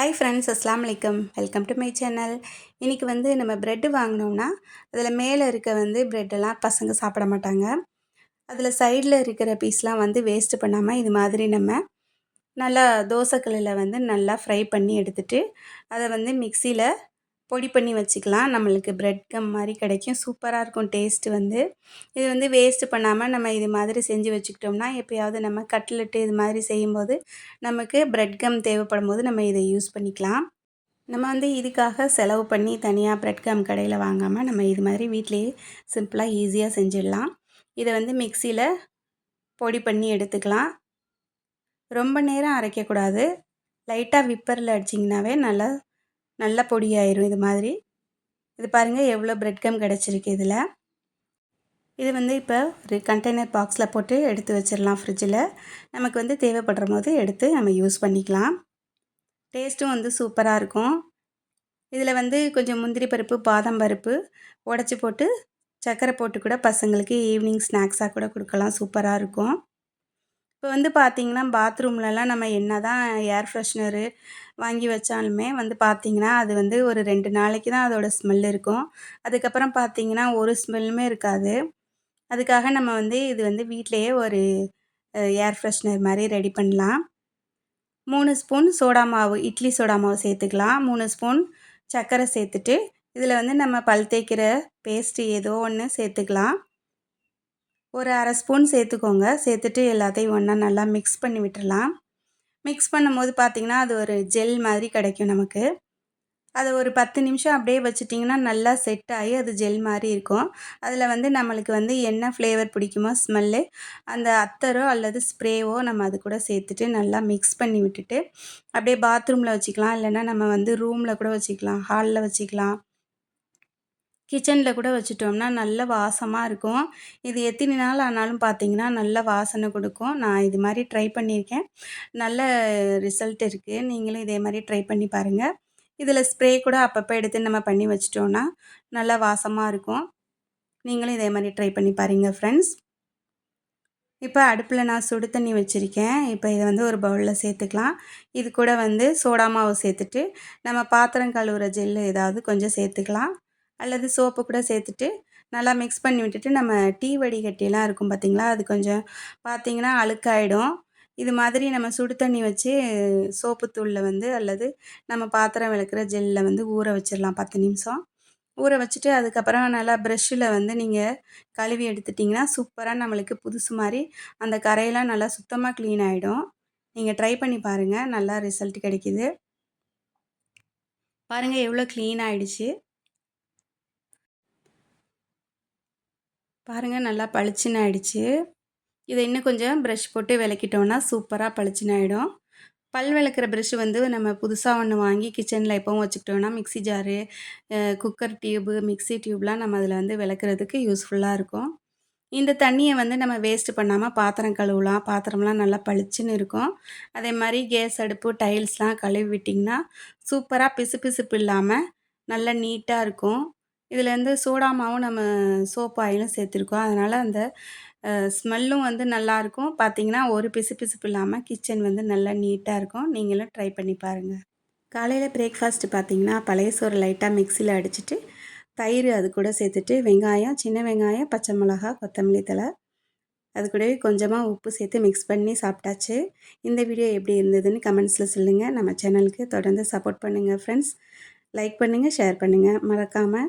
Hi friends அஸ்லாம் வலைக்கம் welcome to my channel இன்றைக்கி வந்து நம்ம ப்ரெட்டு வாங்கினோம்னா அதில் மேலே இருக்க வந்து ப்ரெட்டெல்லாம் பசங்க சாப்பிட மாட்டாங்க. அதில் சைடில் இருக்கிற பீஸ்லாம் வந்து வேஸ்ட்டு பண்ணாமல் இது மாதிரி நம்ம நல்லா தோசைக்கல்லில் வந்து நல்லா ஃப்ரை பண்ணி எடுத்துகிட்டு அதை வந்து மிக்சியில் பொடி பண்ணி வச்சுக்கலாம். நம்மளுக்கு ப்ரெட் கம் மாதிரி கிடைக்கும். சூப்பராக இருக்கும் டேஸ்ட்டு வந்து. இது வந்து வேஸ்ட்டு பண்ணாமல் நம்ம இது மாதிரி செஞ்சு வச்சுக்கிட்டோம்னா எப்போயாவது நம்ம கட்லெட்டு இது மாதிரி செய்யும்போது நமக்கு ப்ரெட் கம் தேவைப்படும் போது நம்ம இதை யூஸ் பண்ணிக்கலாம். நம்ம வந்து இதுக்காக செலவு பண்ணி தனியாக ப்ரெட் கம் கடையில் வாங்காமல் நம்ம இது மாதிரி வீட்லேயே சிம்பிளாக ஈஸியாக செஞ்சிடலாம். இதை வந்து மிக்சியில் பொடி பண்ணி எடுத்துக்கலாம். ரொம்ப நேரம் அரைக்கக்கூடாது. லைட்டாக விப்பரில் அடிச்சிங்கனாவே நல்லா நல்லா பொடியாயிரும் இது மாதிரி. இது பாருங்கள் எவ்வளோ ப்ரெட் கம் கிடச்சிருக்கு இதில். இது வந்து இப்போ ஒரு கண்டெய்னர் பாக்ஸில் போட்டு எடுத்து வச்சிடலாம் ஃப்ரிட்ஜில் நமக்கு வந்து தேவைப்படுற போது எடுத்து நம்ம யூஸ் பண்ணிக்கலாம். டேஸ்ட்டும் வந்து சூப்பராக இருக்கும். இதில் வந்து கொஞ்சம் முந்திரி பருப்பு பாதாம் பருப்பு உடச்சி போட்டு சர்க்கரை போட்டு கூட பசங்களுக்கு ஈவினிங் ஸ்நாக்ஸாக கூட கொடுக்கலாம். சூப்பராக இருக்கும். இப்போ வந்து பார்த்திங்கன்னா பாத்ரூம்லலாம் நம்ம என்ன தான் ஏர் ஃப்ரெஷ்னரு வாங்கி வச்சாலுமே வந்து பார்த்திங்கன்னா அது வந்து ஒரு ரெண்டு நாளைக்கு தான் அதோடய ஸ்மெல் இருக்கும். அதுக்கப்புறம் பார்த்திங்கன்னா ஒரு ஸ்மெல்லுமே இருக்காது. அதுக்காக நம்ம வந்து இது வந்து வீட்டிலையே ஒரு ஏர் ஃப்ரெஷ்னர் மாதிரி ரெடி பண்ணலாம். மூணு ஸ்பூன் சோடா மாவு இட்லி சோடா மாவு சேர்த்துக்கலாம். மூணு ஸ்பூன் சர்க்கரை சேர்த்துட்டு இதில் வந்து நம்ம பல் தேய்க்கிற பேஸ்ட்டு ஏதோ ஒன்று சேர்த்துக்கலாம். ஒரு அரை ஸ்பூன் சேர்த்துக்கோங்க. சேர்த்துட்டு எல்லாத்தையும் ஒன்றா நல்லா மிக்ஸ் பண்ணி விட்டுடலாம் மிக்ஸ் பண்ணும்போது பார்த்திங்கன்னா அது ஒரு ஜெல் மாதிரி கிடைக்கும் நமக்கு. அதை ஒரு பத்து நிமிஷம் அப்படியே வச்சுட்டிங்கன்னா நல்லா செட் ஆகி அது ஜெல் மாதிரி இருக்கும். அதில் வந்து நம்மளுக்கு வந்து என்ன ஃப்ளேவர் பிடிக்குமோ ஸ்மெல்லு அந்த அத்தரோ அல்லது ஸ்ப்ரேவோ நம்ம அது கூட சேர்த்துட்டு நல்லா மிக்ஸ் பண்ணி விட்டுட்டு அப்படியே பாத்ரூமில் வச்சுக்கலாம். இல்லைன்னா நம்ம வந்து ரூமில் கூட வச்சுக்கலாம். ஹாலில் வச்சுக்கலாம். கிச்சனில் கூட வச்சுட்டோம்னா நல்ல வாசமாக இருக்கும். இது எத்தனை நாள் ஆனாலும் பார்த்தீங்கன்னா நல்ல வாசனை கொடுக்கும். நான் இது மாதிரி ட்ரை பண்ணியிருக்கேன். நல்ல ரிசல்ட் இருக்குது நீங்களும் இதே மாதிரி ட்ரை பண்ணி பாருங்கள் இதில் ஸ்ப்ரே கூட அப்பப்போ எடுத்து நம்ம பண்ணி வச்சிட்டோன்னா நல்லா வாசமாக இருக்கும். நீங்களும் இதே மாதிரி ட்ரை பண்ணி பாருங்கள் ஃப்ரெண்ட்ஸ் இப்போ அடுப்பில் நான் சுடு தண்ணி வச்சுருக்கேன். இப்போ இதை வந்து ஒரு பவுலில் சேர்த்துக்கலாம். இது கூட வந்து சோடா மாவு சேர்த்துட்டு நம்ம பாத்திரம் கழுவுற ஜெல்லு ஏதாவது கொஞ்சம் சேர்த்துக்கலாம். அல்லது சோப்பு கூட சேர்த்துட்டு நல்லா மிக்ஸ் பண்ணி விட்டுட்டு நம்ம டீ வடிகட்டியெல்லாம் இருக்கும் பார்த்திங்களா அது கொஞ்சம் பார்த்திங்கன்னா அழுக்காயிடும். இது மாதிரி நம்ம சுடு தண்ணி வச்சு சோப்பு தூளில் வந்து அல்லது நம்ம பாத்திரம் விளக்குற ஜெல்லில் வந்து ஊற வச்சிடலாம் பத்து நிமிஷம். ஊற வச்சுட்டு அதுக்கப்புறம் நல்லா ப்ரெஷ்ஷில் வந்து நீங்கள் கழுவி எடுத்துட்டிங்கன்னா சூப்பராக நம்மளுக்கு புதுசு மாதிரி அந்த கரையெல்லாம் நல்லா சுத்தமாக க்ளீன் ஆகிடும் நீங்கள் ட்ரை பண்ணி பாருங்கள் நல்லா ரிசல்ட் கிடைக்கிது. பாருங்கள் எவ்வளோ க்ளீன் ஆகிடுச்சு பாருங்கள் நல்லா பளிச்சுன்னு ஆகிடுச்சு இதை இன்னும் கொஞ்சம் ப்ரஷ் போட்டு விளக்கிட்டோன்னா சூப்பராக பளிச்சுன்னு ஆகிடும் பல் விளக்குற ப்ரெஷ் வந்து நம்ம புதுசாக ஒன்று வாங்கி கிச்சனில் எப்போவும் வச்சுக்கிட்டோம்னா mixie jar cooker tube mixie டியூப்லாம் நம்ம அதில் வந்து விளக்குறதுக்கு யூஸ்ஃபுல்லாக இருக்கும். இந்த தண்ணியை வந்து நம்ம வேஸ்ட்டு பண்ணாமல் பாத்திரம் கழுவலாம். பாத்திரம்லாம் நல்லா பளிச்சுன்னு இருக்கும். அதே மாதிரி கேஸ் அடுப்பு டைல்ஸ்லாம் கழுவி விட்டிங்கன்னா சூப்பராக பிசு பிசுப்பு இல்லாமல் நல்லா நீட்டாக இருக்கும். இதுலேருந்து சூடாமாவும் நம்ம சோப் ஆயிலும் சேர்த்துருக்கோம். அதனால் அந்த ஸ்மெல்லும் வந்து நல்லாயிருக்கும் பார்த்திங்கன்னா ஒரு பிசு பிசுப்பு இல்லாமல் கிச்சன் வந்து நல்லா நீட்டாக இருக்கும். நீங்களும் ட்ரை பண்ணி பாருங்கள் காலையில் பிரேக்ஃபாஸ்ட்டு பார்த்திங்கன்னா பழைய சோறு லைட்டாக மிக்சியில் அடிச்சுட்டு தயிர் அது கூட சேர்த்துட்டு வெங்காயம் சின்ன வெங்காயம் பச்சை மிளகா கொத்தமல்லி தலை அது கூடவே கொஞ்சமாக உப்பு சேர்த்து மிக்ஸ் பண்ணி சாப்பிட்டாச்சு. இந்த வீடியோ எப்படி இருந்ததுன்னு கமெண்ட்ஸில் சொல்லுங்கள் நம்ம சேனலுக்கு தொடர்ந்து சப்போர்ட் பண்ணுங்கள் ஃப்ரெண்ட்ஸ். லைக் பண்ணுங்கள் ஷேர் பண்ணுங்கள் மறக்காமல்